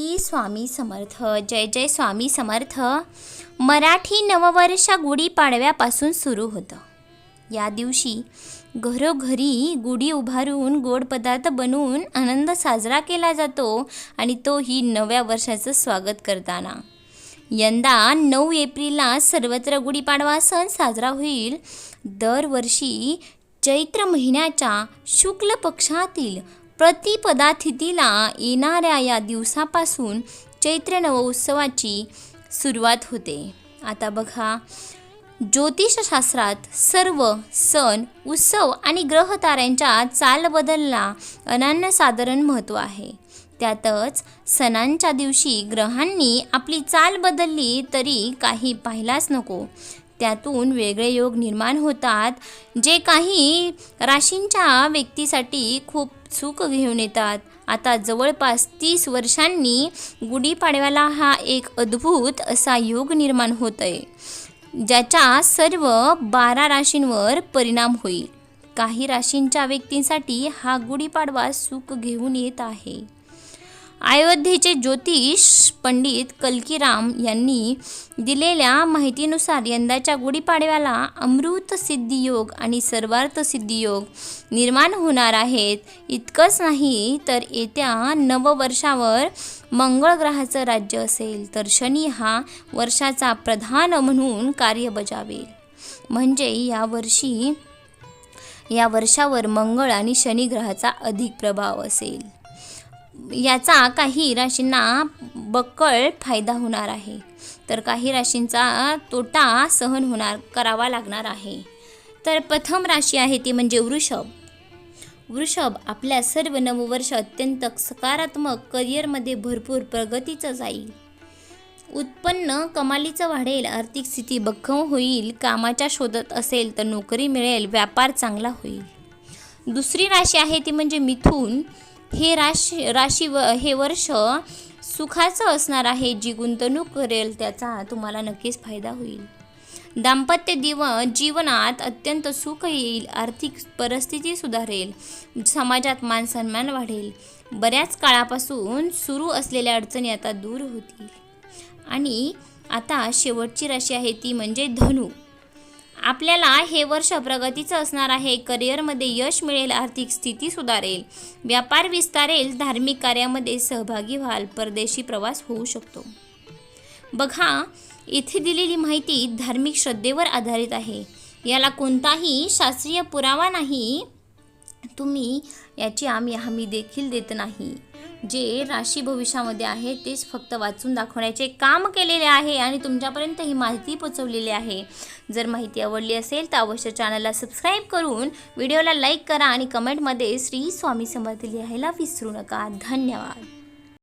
E Swami Samarth जय जय स्वामी समर्थ. मराठी नववर्ष गुढीपाडव्यापासून सुरू होतं. या दिवशी घरोघरी गुढी उभारून गोड पदार्थ बनवून आनंद साजरा केला जातो आणि तोही नव्या वर्षाचं स्वागत करताना. यंदा नऊ एप्रिलला सर्वत्र गुढीपाडवा सण साजरा होईल. दरवर्षी चैत्र महिन्याच्या शुक्ल पक्षातील प्रतिपदातिथीला येणाऱ्या या दिवसापासून चैत्र नवोत्सवाची सुरुवात होते. आता बघा ज्योतिषशास्त्रात सर्व सण उत्सव आणि ग्रहताऱ्यांच्या चालबदलला अनन्यसाधारण महत्त्व आहे. त्यातच सणांच्या दिवशी ग्रहांनी आपली चाल बदलली तरी काही पाहिलाच नको. त्यातून वेगळे योग निर्माण होतात जे काही राशींच्या व्यक्तीसाठी खूप सुख घेऊन येतात. आता जवळपास तीस वर्षांनी गुढीपाडव्याला हा एक अद्भुत असा योग निर्माण होत आहे ज्याच्या सर्व बारा राशींवर परिणाम होईल. काही राशींच्या व्यक्तींसाठी हा गुढीपाडवा सुख घेऊन येत आहे. अयोध्येचे ज्योतिष पंडित कलकीराम यांनी दिलेल्या माहितीनुसार यंदाच्या गुढीपाडव्याला अमृत सिद्धी योग आणि सर्वार्थ सिद्धी योग निर्माण होणार आहेत. इतकंच नाही तर येत्या नववर्षावर मंगळ ग्रहाचं राज्य असेल तर शनी हा वर्षाचा प्रधान म्हणून कार्य बजावेल. म्हणजे यावर्षी या वर्षावर मंगळ आणि शनी ग्रहाचा अधिक प्रभाव असेल. याचा काही राशींना बक्कळ फायदा होणार आहे. तर काही राशींचा तोटा सहन होणार करावा लागणार आहे. तर प्रथम राशी आहे ती म्हणजे वृषभ. वृषभ आपल्या सर्व नववर्ष अत्यंत सकारात्मक करिअरमध्ये भरपूर प्रगतीचं जाईल. उत्पन्न कमालीचं वाढेल आर्थिक स्थिती भक्कम होईल कामाच्या शोधत असेल तर नोकरी मिळेल व्यापार चांगला होईल. दुसरी राशी आहे ती म्हणजे मिथून. हे राशी राशी व हे वर्ष सुखाचं असणार आहे. जी गुंतवणूक करेल त्याचा तुम्हाला नक्कीच फायदा होईल. दाम्पत्य दिव जीवनात अत्यंत सुख येईल. आर्थिक परिस्थिती सुधारेल. समाजात मानसन्मान वाढेल. बऱ्याच काळापासून सुरू असलेल्या अडचणी आता दूर होतील. आणि आता शेवटची राशी आहे ती म्हणजे धनु. आपल्याला हे वर्ष प्रगतीचं असणार आहे. करिअरमध्ये यश मिळेल आर्थिक स्थिती सुधारेल. व्यापार विस्तारेल धार्मिक कार्यामध्ये सहभागी व्हाल परदेशी प्रवास होऊ शकतो. बघा इथे दिलेली माहिती धार्मिक श्रद्धेवर आधारित आहे. याला कोणताही शास्त्रीय पुरावा नाही. तुम्ही याची आम्ही हमी देखील देत नाही. जे राशी भविष्यामध्ये आहे तेच फक्त वाचून दाखवण्याचे काम केलेले आहे आणि तुमच्यापर्यंत ही माहिती पोचवलेली आहे. जर माहिती आवडली असेल तर अवश्य चॅनलला सबस्क्राईब करून व्हिडिओला लाईक करा आणि कमेंटमध्ये श्री स्वामी समर्थ लिहायला विसरू नका. धन्यवाद.